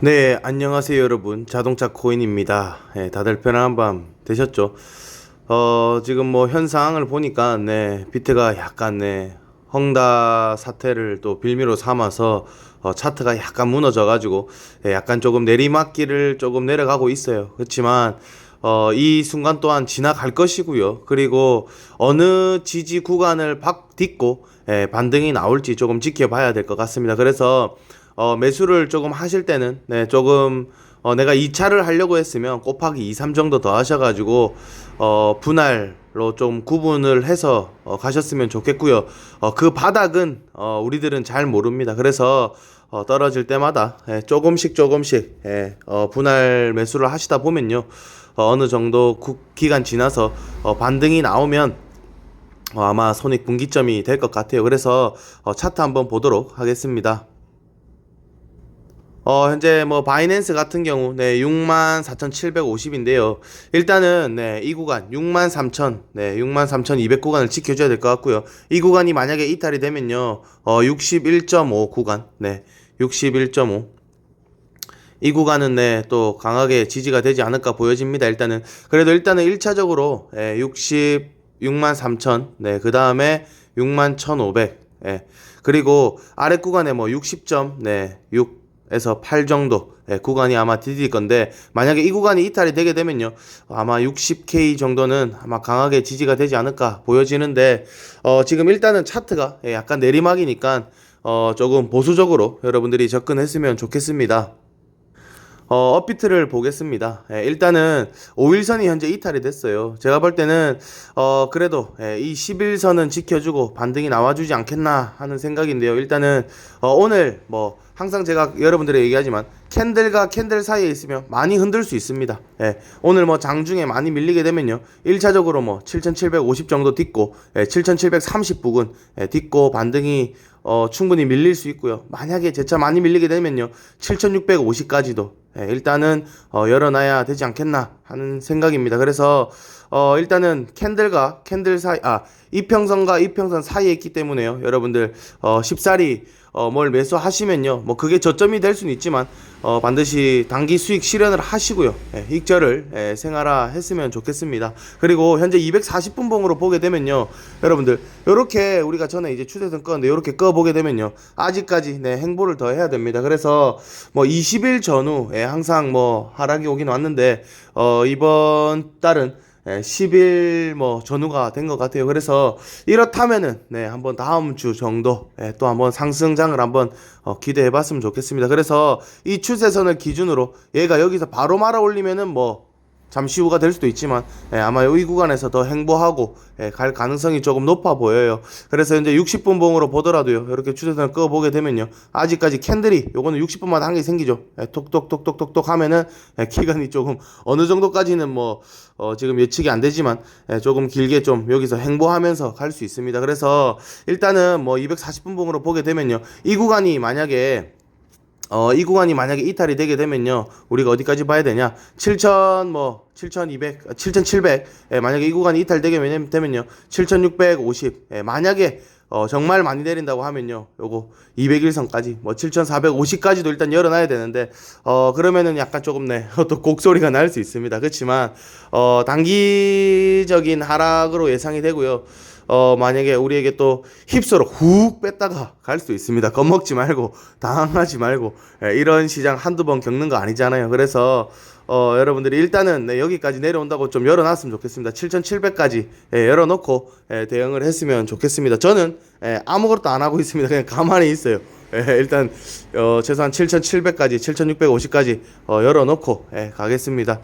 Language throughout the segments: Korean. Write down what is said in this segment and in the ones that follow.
네, 안녕하세요, 여러분. 자동차 코인입니다. 예, 다들 편안한 밤 되셨죠? 어, 지금 뭐 현상을 보니까, 네, 비트가 약간, 네, 헝다 사태를 또 빌미로 삼아서, 어, 차트가 약간 무너져가지고, 예, 약간 조금 내리막길을 조금 내려가고 있어요. 그렇지만, 어, 이 순간 또한 지나갈 것이고요. 그리고 어느 지지 구간을 박 딛고, 예, 반등이 나올지 조금 지켜봐야 될 것 같습니다. 그래서, 어, 매수를 조금 하실 때는 네, 조금 어, 내가 2차를 하려고 했으면 곱하기 2, 3 정도 더 하셔가지고 어, 분할로 좀 구분을 해서 어, 가셨으면 좋겠고요. 어, 그 바닥은 어, 우리들은 잘 모릅니다. 그래서 어, 떨어질 때마다 예, 조금씩 조금씩 예, 어, 분할 매수를 하시다 보면요. 어, 어느 정도 구, 기간 지나서 어, 반등이 나오면 어, 아마 손익 분기점이 될 것 같아요. 그래서 어, 차트 한번 보도록 하겠습니다. 어, 현재 뭐 바이낸스 같은 경우 네, 64,750인데요. 일단은 네, 이 구간 63,000, 네, 63,200 구간을 지켜 줘야 될 것 같고요. 이 구간이 만약에 이탈이 되면요. 어, 61.5 구간. 네. 61.5. 이 구간은 네, 또 강하게 지지가 되지 않을까 보여집니다. 일단은 그래도 일단은 1차적으로 예, 60 63,000. 네, 그다음에 61,500. 예. 그리고 아래 구간에 뭐 60점. 네. 6 에서 8 정도 예, 구간이 아마 디딜 건데 만약에 이 구간이 이탈이 되게 되면요 아마 60K 정도는 아마 강하게 지지가 되지 않을까 보여지는데 어, 지금 일단은 차트가 예, 약간 내리막이니까 어, 조금 보수적으로 여러분들이 접근했으면 좋겠습니다. 어, 업비트를 보겠습니다. 예, 일단은 5일선이 현재 이탈이 됐어요. 제가 볼 때는 어, 그래도 예, 이 11선은 지켜주고 반등이 나와주지 않겠나 하는 생각인데요. 일단은 어, 오늘 뭐 항상 제가 여러분들에게 얘기하지만 캔들과 캔들 사이에 있으면 많이 흔들 수 있습니다. 예, 오늘 뭐 장중에 많이 밀리게 되면요. 1차적으로 뭐 7750 정도 딛고 예, 7730 부근 예, 딛고 반등이 어, 충분히 밀릴 수 있고요. 만약에 재차 많이 밀리게 되면요. 7650까지도 예, 일단은 어, 열어놔야 되지 않겠나 하는 생각입니다. 그래서 어, 일단은 캔들과 캔들 사이 아 이평선과 이평선 사이에 있기 때문에요. 여러분들 어, 쉽사리 어, 뭘 매수하시면요. 뭐 그게 저점이 될 수는 있지만 어, 반드시 단기 수익 실현을 하시고요. 예, 익절을 예, 생활화 했으면 좋겠습니다. 그리고 현재 240분 봉으로 보게 되면요. 여러분들 요렇게 우리가 전에 이제 추세선 껐는데 요렇게 꺼 보게 되면요. 아직까지 네, 행보를 더 해야 됩니다. 그래서 뭐 20일 전후에 항상 뭐 하락이 오긴 왔는데 어, 이번 달은 예, 10일 뭐 전후가 된 것 같아요. 그래서 이렇다면은 네 한번 다음 주 정도 예, 또 한번 상승장을 한번 어, 기대해 봤으면 좋겠습니다. 그래서 이 추세선을 기준으로 얘가 여기서 바로 말아 올리면은 뭐 잠시 후가 될 수도 있지만 예, 아마 이 구간에서 더 행보하고 예, 갈 가능성이 조금 높아 보여요. 그래서 현재 60분 봉으로 보더라도요. 이렇게 추세선을 꺼 보게 되면요. 아직까지 캔들이 요거는 60분마다 한 개 생기죠. 예, 톡톡톡톡톡톡 하면은 예, 기간이 조금 어느 정도까지는 뭐 어, 지금 예측이 안 되지만 예, 조금 길게 좀 여기서 행보하면서 갈 수 있습니다. 그래서 일단은 뭐 240분 봉으로 보게 되면요. 이 구간이 만약에 어, 이 구간이 만약에 이탈이 되게 되면요. 우리가 어디까지 봐야 되냐? 7,000뭐 7,200, 7,700. 예, 만약에 이 구간이 이탈되게 되면요. 7,650. 예, 만약에 어, 정말 많이 내린다고 하면요. 요거 201선까지 뭐 7,450까지도 일단 열어 놔야 되는데 어, 그러면은 약간 조금 네. 또 곡소리가 날 수 있습니다. 그렇지만 어, 단기적인 하락으로 예상이 되고요. 어, 만약에 우리에게 또 힙소로 훅 뺐다가 갈수 있습니다. 겁먹지 말고, 당황하지 말고, 예, 이런 시장 한두 번 겪는 거 아니잖아요. 그래서, 어, 여러분들이 일단은 네, 여기까지 내려온다고 좀 열어놨으면 좋겠습니다. 7,700까지 예, 열어놓고 예, 대응을 했으면 좋겠습니다. 저는 예, 아무것도 안 하고 있습니다. 그냥 가만히 있어요. 예, 일단 어, 최소한 7,700까지, 7,650까지 어, 열어놓고 예, 가겠습니다.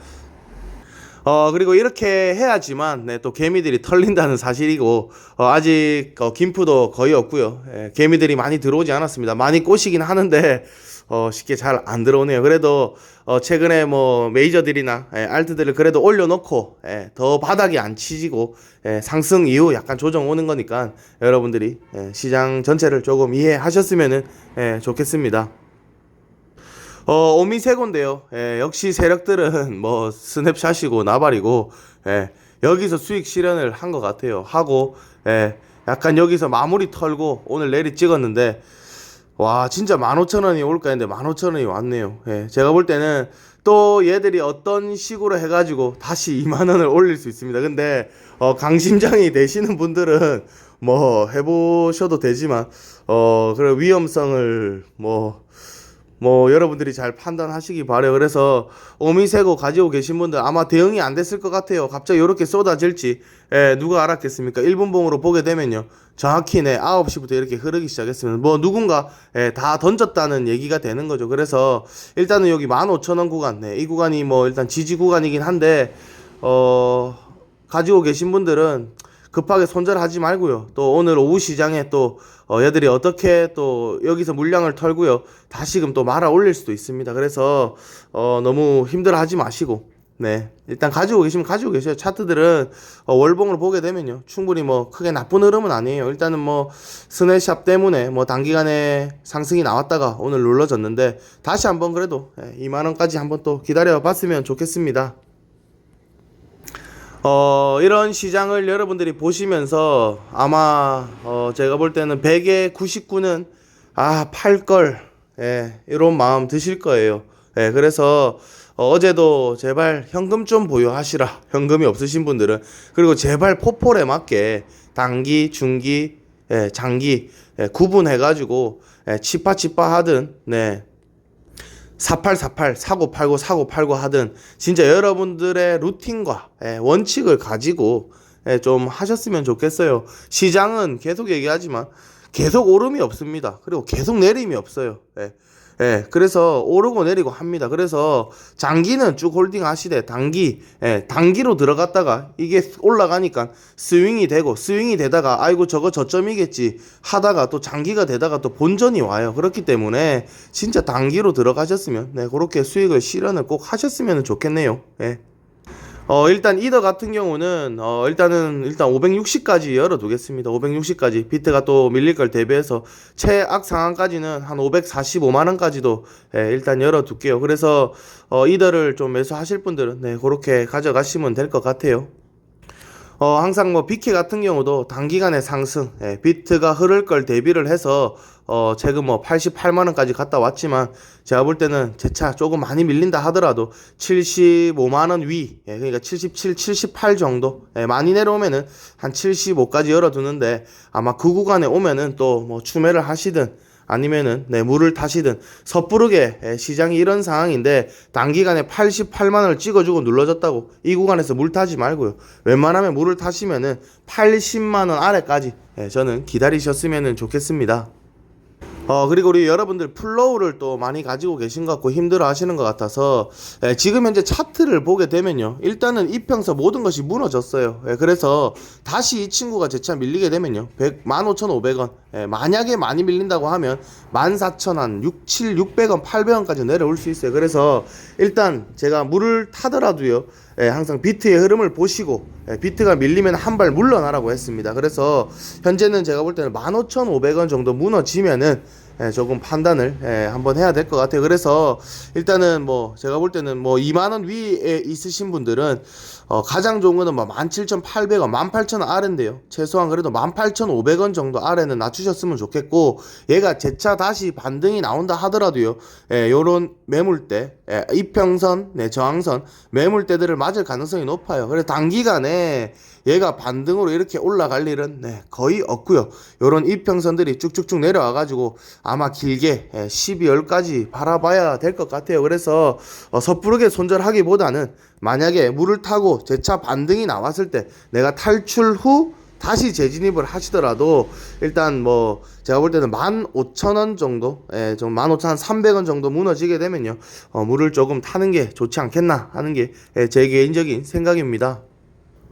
어, 그리고 이렇게 해야지만, 네, 또 개미들이 털린다는 사실이고, 어, 아직, 어, 김프도 거의 없고요 예, 개미들이 많이 들어오지 않았습니다. 많이 꼬시긴 하는데, 어, 쉽게 잘 안 들어오네요. 그래도, 어, 최근에 뭐, 메이저들이나, 예, 알트들을 그래도 올려놓고, 예, 더 바닥이 안 치지고, 예, 상승 이후 약간 조정 오는 거니까, 여러분들이, 예, 시장 전체를 조금 이해하셨으면은, 예, 좋겠습니다. 어, 오미세고인데요. 예, 역시 세력들은 뭐 스냅샷이고 나발이고 예, 여기서 수익 실현을 한 것 같아요. 하고 예, 약간 여기서 마무리 털고 오늘 내리 찍었는데 와 진짜 15,000원이 올까 했는데 15,000원이 왔네요. 예, 제가 볼 때는 또 얘들이 어떤 식으로 해가지고 다시 2만 원을 올릴 수 있습니다. 근데 어, 강심장이 되시는 분들은 뭐 해보셔도 되지만 어 그래 위험성을 뭐 뭐 여러분들이 잘 판단하시기 바래요. 그래서 오미세고 가지고 계신 분들 아마 대응이 안 됐을 것 같아요. 갑자기 이렇게 쏟아질지 예, 누가 알았겠습니까? 1분봉으로 보게 되면요. 정확히 네 9시부터 이렇게 흐르기 시작했으면 뭐 누군가 예, 다 던졌다는 얘기가 되는 거죠. 그래서 일단은 여기 15,000원 구간 네, 이 구간이 뭐 일단 지지 구간이긴 한데 어 가지고 계신 분들은 급하게 손절하지 말고요. 또 오늘 오후 시장에 또 어, 얘들이 어떻게 또 여기서 물량을 털고요. 다시금 또 말아 올릴 수도 있습니다. 그래서 어, 너무 힘들어하지 마시고 네 일단 가지고 계시면 가지고 계셔요. 차트들은 어, 월봉으로 보게 되면요. 충분히 뭐 크게 나쁜 흐름은 아니에요. 일단은 뭐 스네샵 때문에 뭐 단기간에 상승이 나왔다가 오늘 눌러졌는데 다시 한번 그래도 예, 2만 원까지 한번 또 기다려 봤으면 좋겠습니다. 어, 이런 시장을 여러분들이 보시면서 아마 어, 제가 볼 때는 100에 99는 아, 팔 걸. 예, 이런 마음 드실 거예요. 예, 그래서 어, 어제도 제발 현금 좀 보유하시라. 현금이 없으신 분들은 그리고 제발 포폴에 맞게 단기, 중기, 예, 장기 예, 구분해 가지고 예, 치파치파 하든 네. 4848 사고 팔고 사고 팔고 하든 진짜 여러분들의 루틴과 예, 원칙을 가지고 예, 좀 하셨으면 좋겠어요. 시장은 계속 얘기하지만 계속 오름이 없습니다. 그리고 계속 내림이 없어요. 예. 예, 그래서 오르고 내리고 합니다. 그래서 장기는 쭉 홀딩 하시되 단기, 예, 단기로 들어갔다가 이게 올라가니까 스윙이 되고 스윙이 되다가 아이고 저거 저점이겠지 하다가 또 장기가 되다가 또 본전이 와요. 그렇기 때문에 진짜 단기로 들어가셨으면 네, 그렇게 수익을 실현을 꼭 하셨으면 좋겠네요. 예. 어, 일단 이더 같은 경우는 어, 일단은 일단 560까지 열어두겠습니다. 560까지 비트가 또 밀릴 걸 대비해서 최악 상황까지는 한 545만 원까지도 예, 일단 열어둘게요. 그래서 어, 이더를 좀 매수하실 분들은 네, 그렇게 가져가시면 될 것 같아요. 어, 항상 뭐 비키 같은 경우도 단기간의 상승, 예, 비트가 흐를 걸 대비를 해서 어, 최근 뭐 88만 원까지 갔다 왔지만 제가 볼 때는 제 차 조금 많이 밀린다 하더라도 75만 원 위, 예, 그러니까 77, 78 정도, 예, 많이 내려오면은 한 75까지 열어두는데 아마 그 구간에 오면은 또 뭐 추매를 하시든 아니면은 네 물을 타시든 섣부르게 예, 시장이 이런 상황인데 단기간에 88만 원을 찍어주고 눌러졌다고 이 구간에서 물 타지 말고요. 웬만하면 물을 타시면은 80만 원 아래까지 예, 저는 기다리셨으면 좋겠습니다. 어 그리고 우리 여러분들 플로우를 또 많이 가지고 계신 것 같고 힘들어 하시는 것 같아서 예, 지금 현재 차트를 보게 되면요. 일단은 이평서 모든 것이 무너졌어요. 예, 그래서 다시 이 친구가 제차 밀리게 되면요. 100, 15,500원. 예, 만약에 많이 밀린다고 하면 14,000원 6, 7, 600원 800원까지 내려올 수 있어요 그래서 일단 제가 물을 타더라도요 예, 항상 비트의 흐름을 보시고 예, 비트가 밀리면 한 발 물러나라고 했습니다. 그래서 현재는 제가 볼 때는 15,500원 정도 무너지면은 예, 조금 판단을 예, 한번 해야 될 것 같아요. 그래서 일단은 뭐 제가 볼 때는 뭐 2만 원 위에 있으신 분들은 어, 가장 좋은 거는 뭐 17,800원, 18,000원 아래인데요. 최소한 그래도 18,500원 정도 아래는 낮추셨으면 좋겠고 얘가 재차 다시 반등이 나온다 하더라도요. 예, 요런 매물대, 예, 이평선, 네, 저항선 매물대들을 맞을 가능성이 높아요. 그래서 단기간에 얘가 반등으로 이렇게 올라갈 일은 네, 거의 없고요. 요런 이평선들이 쭉쭉쭉 내려와 가지고 아마 길게 예, 12월까지 바라봐야 될 것 같아요. 그래서 어, 섣부르게 손절하기보다는 만약에 물을 타고 재차 반등이 나왔을 때 내가 탈출 후 다시 재진입을 하시더라도 일단 뭐 제가 볼 때는 15,000원 정도 예, 좀 15,300원 정도 무너지게 되면요. 어, 물을 조금 타는 게 좋지 않겠나 하는 게제 개인적인 생각입니다.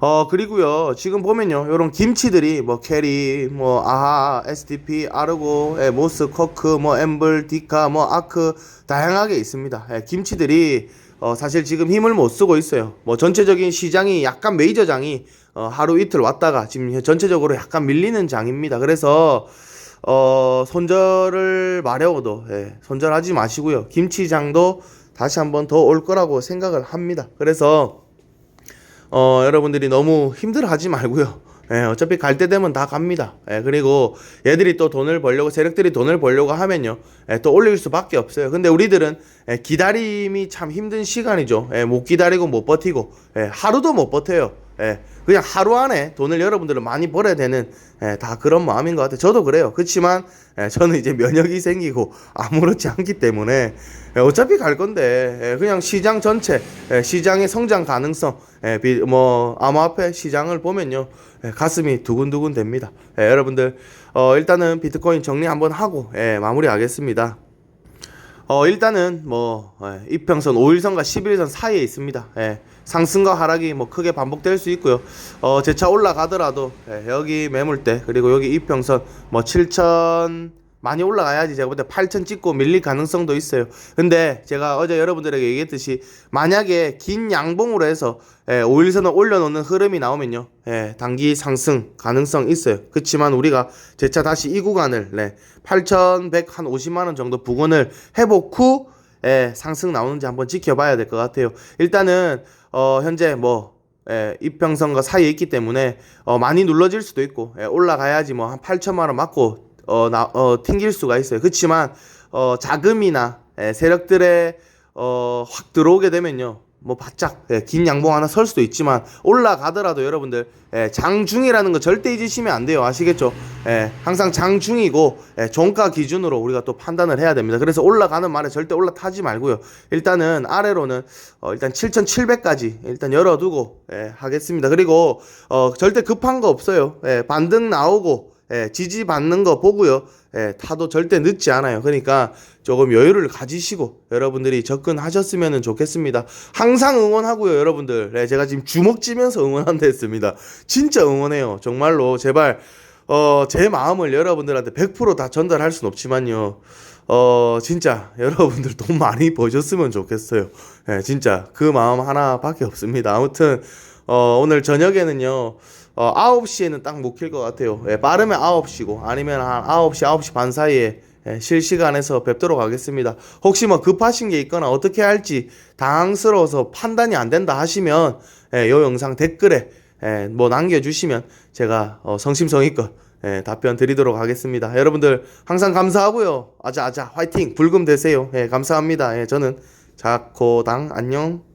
어 그리고요 지금 보면요 요런 김치들이 뭐 캐리 뭐 아하 STP 아르고 예, 모스 코크 뭐 엠블 디카 뭐 아크 다양하게 있습니다. 예, 김치들이 어 사실 지금 힘을 못 쓰고 있어요. 뭐 전체적인 시장이 약간 메이저장이 어 하루 이틀 왔다가 지금 전체적으로 약간 밀리는 장입니다. 그래서 어 손절을 마려워도 예, 손절하지 마시고요. 김치장도 다시 한번 더 올 거라고 생각을 합니다. 그래서 어, 여러분들이 너무 힘들어 하지 말고요. 예, 어차피 갈 때 되면 다 갑니다. 예, 그리고 얘들이 또 돈을 벌려고 세력들이 돈을 벌려고 하면요, 예, 또 올릴 수밖에 없어요. 근데 우리들은 예, 기다림이 참 힘든 시간이죠. 예, 못 기다리고 못 버티고 예, 하루도 못 버텨요. 예, 그냥 하루 안에 돈을 여러분들은 많이 벌어야 되는 예, 다 그런 마음인 것 같아요. 저도 그래요. 그렇지만 예, 저는 이제 면역이 생기고 아무렇지 않기 때문에 예, 어차피 갈 건데 예, 그냥 시장 전체 예, 시장의 성장 가능성 예, 비, 뭐 암호화폐 시장을 보면요 예, 가슴이 두근두근 됩니다. 예, 여러분들 어, 일단은 비트코인 정리 한번 하고 예, 마무리하겠습니다. 어 일단은 뭐 예, 이평선 5일선과 11일선 사이에 있습니다. 예, 상승과 하락이 뭐 크게 반복될 수 있고요. 어 재차 올라가더라도 예, 여기 매물대 그리고 여기 이평선 뭐 7천 많이 올라가야지 제가 볼 때 8천 찍고 밀릴 가능성도 있어요. 근데 제가 어제 여러분들에게 얘기했듯이 만약에 긴 양봉으로 해서 예, 5일선을 올려놓는 흐름이 나오면요. 예, 단기 상승 가능성 있어요. 그렇지만 우리가 재차 다시 이 구간을 네, 8,100한 50만 원 정도 부근을 후 예, 상승 나오는지 한번 지켜봐야 될 것 같아요. 일단은 어, 현재 뭐 예, 이평선과 사이에 있기 때문에 어, 많이 눌러질 수도 있고 예, 올라가야지 뭐 한 8천만 원 맞고 어, 나, 어, 튕길 수가 있어요. 그렇지만 어, 자금이나 예, 세력들의 어, 확 들어오게 되면요. 뭐 바짝 예, 긴 양봉 하나 설 수도 있지만 올라가더라도 여러분들 예, 장중이라는 거 절대 잊으시면 안 돼요 아시겠죠? 예, 항상 장중이고 예, 종가 기준으로 우리가 또 판단을 해야 됩니다. 그래서 올라가는 말에 절대 올라타지 말고요. 일단은 아래로는 어, 일단 7,700까지 일단 열어두고 예, 하겠습니다. 그리고 어, 절대 급한 거 없어요. 예, 반등 나오고 예, 지지 받는 거 보고요. 예, 타도 절대 늦지 않아요. 그러니까 조금 여유를 가지시고 여러분들이 접근하셨으면 좋겠습니다. 항상 응원하고요, 여러분들. 예, 제가 지금 주먹 쥐면서 응원한다 했습니다. 진짜 응원해요. 정말로 제발 어, 제 마음을 여러분들한테 100%다 전달할 순 없지만요. 어, 진짜 여러분들 돈 많이 버셨으면 좋겠어요. 예, 진짜 그 마음 하나밖에 없습니다. 아무튼 어, 오늘 저녁에는요. 어, 9시에는 딱못킬것 같아요. 예, 빠르면 9시고 아니면 한 9시, 9시 반 사이에 예, 실시간에서 뵙도록 하겠습니다. 혹시 뭐 급하신 게 있거나 어떻게 할지 당황스러워서 판단이 안 된다 하시면 예, 요 영상 댓글에 예, 뭐 남겨주시면 제가 어, 성심성의껏 예, 답변 드리도록 하겠습니다. 여러분들 항상 감사하고요. 아자 아자 화이팅 불금 되세요. 예, 감사합니다. 예, 저는 자코당 안녕.